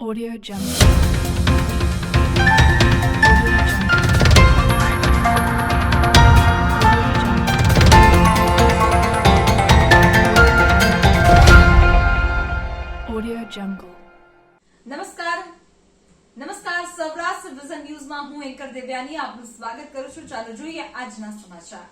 Audio Jungle. Audio Jungle. Audio Jungle. નમસ્કાર નમસ્કાર Saurashtra vision ન્યૂઝમાં હું એન્કર દેવ્યાની આપનું સ્વાગત કરું છું ચાલો જોઈએ આજના સમાચાર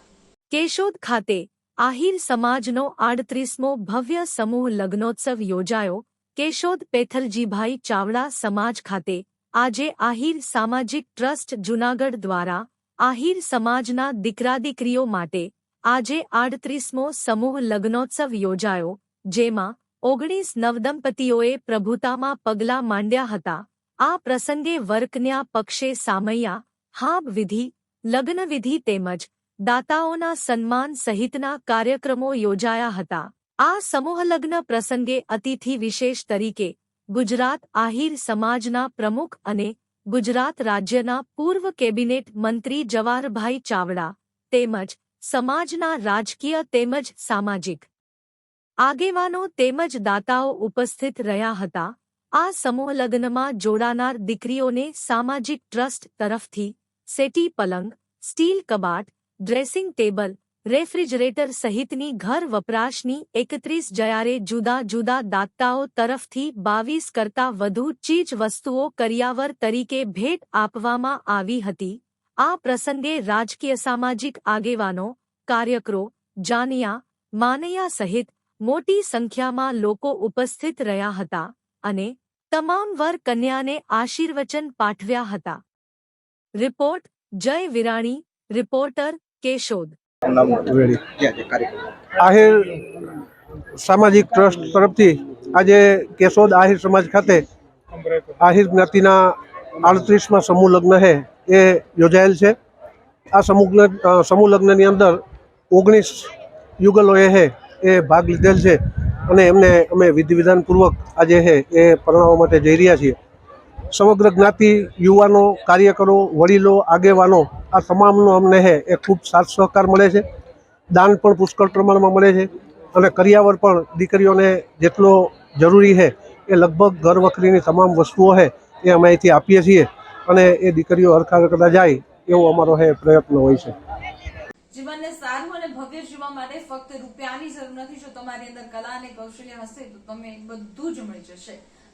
કેશોદ ખાતે આહિર સમાજનો આડત્રીસમો ભવ્ય સમૂહ લગ્નોત્સવ યોજાયો કેશોદ પેથલજીભાઈ ચાવડા સમાજ ખાતે આજે આહિર સામાજિક ટ્રસ્ટ જૂનાગઢ દ્વારા આહિર સમાજના દીકરાદીકરીઓ માટે આજે આડત્રીસમો સમૂહ લગ્નોત્સવ યોજાયો, જેમાં ઓગણીસ નવદંપતીઓએ પ્રભુતામાં પગલાં માંડ્યા હતા. આ પ્રસંગે વર્કન્યા પક્ષે સામૈયા, હાબ વિધિ લગ્નવિધિ તેમજ દાતાઓના સન્માન સહિતના કાર્યક્રમો યોજાયા હતા. આ સમૂહલગ્ન પ્રસંગે અતિથિ વિશેષ તરીકે ગુજરાત આહિર સમાજના પ્રમુખ અને ગુજરાત રાજ્યના પૂર્વ કેબિનેટ મંત્રી જવાહરભાઈ ચાવડા તેમજ સમાજના રાજકીય તેમજ સામાજિક આગેવાનો તેમજ દાતાઓ ઉપસ્થિત રહ્યા હતા. આ સમૂહલગ્નમાં જોડાનાર દીકરીઓને સામાજિક ટ્રસ્ટ તરફથી સેટી પલંગ, સ્ટીલ કબાટ, ડ્રેસિંગ ટેબલ રેફ્રિજરેટર સહિતની ઘર વપરાશની એકત્રીસ જયારે જુદા જુદા દાતાઓ તરફથી બાવીસ કરતાં વધુ ચીજવસ્તુઓ કરિયાવર તરીકે ભેટ આપવામાં આવી હતી. આ પ્રસંગે રાજકીય સામાજિક આગેવાનો, કાર્યકરો, જાનિયા, માનૈયા સહિત મોટી સંખ્યામાં લોકો ઉપસ્થિત રહ્યા હતા અને તમામ વર કન્યાને આશીર્વચન પાઠવ્યા હતા. Report Jay Virani, reporter Keshod. કાર્યક્રમ. આહિર સામાજિક ટ્રસ્ટ તરફથી આજે કેશોદ આહિર સમાજ ખાતે આહિર જ્ઞાતિના આડત્રીસમાં સમૂહ લગ્ન હે એ યોજાયેલ છે. આ સમૂહ સમૂહ લગ્નની અંદર ઓગણીસ યુગલોએ હે એ ભાગ લીધેલ છે. અને એમને અમે વિધિ વિધાનપૂર્વક આજે હે એ પરણાવવા માટે જઈ રહ્યા છીએ. સમગ્ર જ્ઞાતિ, યુવાનો, કાર્યકરો, વડીલો, આગેવાનો, આ તમામનો અમને હે એ ખૂબ સાથ સહકાર મળે છે. દાન પણ પુષ્કળ પ્રમાણમાં મળે છે અને કરિયાવર પણ દીકરીઓને જેટલો જરૂરી છે એ લગભગ ઘર વખરીની તમામ વસ્તુઓ છે એ અમે અહીંથી આપીએ છીએ અને એ દીકરીઓ હરખા કરતા જાય એવો અમારો છે પ્રયત્ન હોય છે. જીવનને સારું અને ભવ્ય જીવવા માટે ફક્ત રૂપિયાની જરૂર નથી. જો તમારી અંદર કલા અને કૌશલ્ય હશે તો તમે બધું જ મળી જશે.